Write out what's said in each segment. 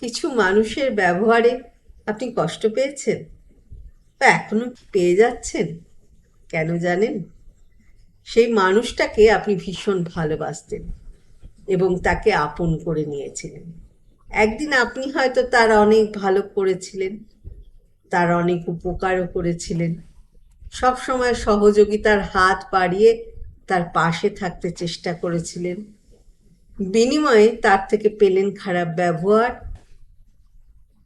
কিছু মানুষের ব্যবহারে আপনি কষ্ট পেয়েছেন? বা এখনও পেয়ে যাচ্ছেন? কেন জানেন? সেই মানুষটাকে আপনি ভীষণ ভালোবাসতেন এবং তাকে আপন করে নিয়েছিলেন। একদিন আপনি হয়তো তার অনেক ভালো করেছিলেন, তার অনেক উপকারও করেছিলেন। সবসময় সহযোগিতার হাত বাড়িয়ে তার পাশে থাকতে চেষ্টা করেছিলেন। বিনিময়ে তার থেকে পেলেন খারাপ ব্যবহার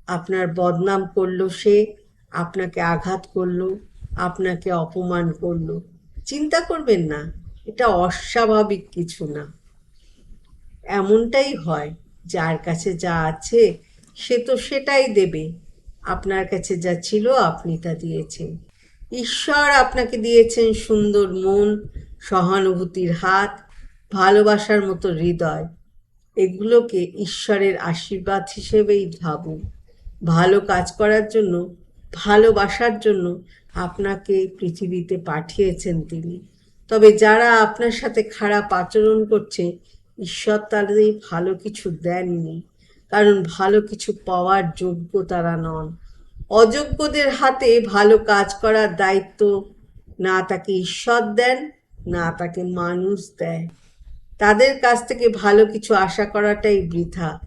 আপনার বদনাম করল সে, আপনাকে আঘাত করল, আপনাকে অপমান করল। চিন্তা করবেন না, এটা অস্বাভাবিক কিছু না। এমনটাই হয়, যার কাছে যা আছে, সে তো সেটাই দেবে। আপনার কাছে যা ছিল, আপনি তা দিয়েছেন। ঈশ্বর আপনাকে দিয়েছেন সুন্দর মন, সহানুভূতির হাত, ভালোবাসার মতো হৃদয়। এগুলোকে ঈশ্বরের আশীর্বাদ হিসেবেই ভাবুন। ভালো কাজ করার জন্য, ভালোবাসার জন্য আপনাকে পৃথিবীতে পাঠিয়েছেন তিনি। তবে যারা আপনার সাথে খারাপ আচরণ করছে, ঈশ্বর তাদের ভালো কিছু দেননি, কারণ ভালো কিছু পাওয়ার যোগ্য তারা নন। অযোগ্যদের হাতে ভালো কাজ করার দায়িত্ব না তাকে ঈশ্বর দেন, না তাকে মানুষ দেয়। তাদের কাছ থেকে ভালো কিছু আশা করাটাই বৃথা,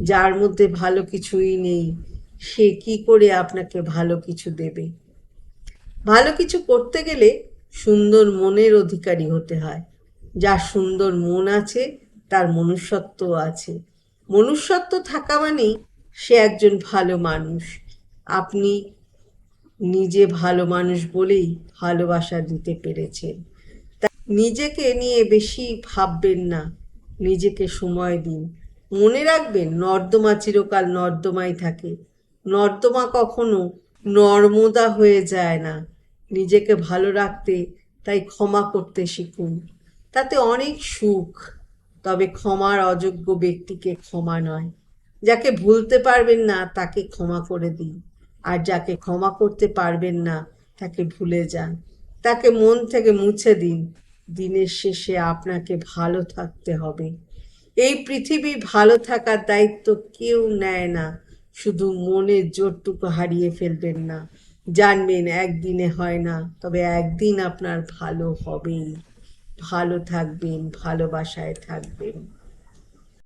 যার মধ্যে ভালো কিছুই নেই। সে কি করে আপনাকে ভালো কিছু দেবে? ভালো কিছু করতে গেলে সুন্দর মনের অধিকারী হতে হয়। যার সুন্দর মন আছে, তার মনুষ্যত্ব আছে। মনুষ্যত্ব থাকা মানেই সে একজন ভালো মানুষ। আপনি নিজে ভালো মানুষ বলেই ভালোবাসা দিতে পেরেছেন। তা নিজেকে নিয়ে বেশি ভাববেন না। নিজেকে সময় দিন। মনে রাখবেন, নর্দমা চিরকাল নর্দমাই থাকে। নর্দমা কখনো নর্মদা হয়ে যায় না। নিজেকে ভালো রাখতে তাই ক্ষমা করতে শিখুন। তাতে অনেক সুখ, তবে ক্ষমার অযোগ্য ব্যক্তিকে ক্ষমা নয়। যাকে ভুলতে পারবেন না, তাকে ক্ষমা করে দিন। আর যাকে ক্ষমা করতে পারবেন না, তাকে ভুলে যান। তাকে মন থেকে মুছে দিন। দিনের শেষে আপনাকে ভালো থাকতে হবে। এই পৃথিবী ভালো থাকার দায়িত্ব কেউ নেয় না। শুধু মনের জোরটুকু হারিয়ে ফেলবেন না। জানবেন একদিনে হয় না, তবে একদিন আপনার ভালো হবেই। ভালো থাকবেন, ভালোবাসায় থাকবেন।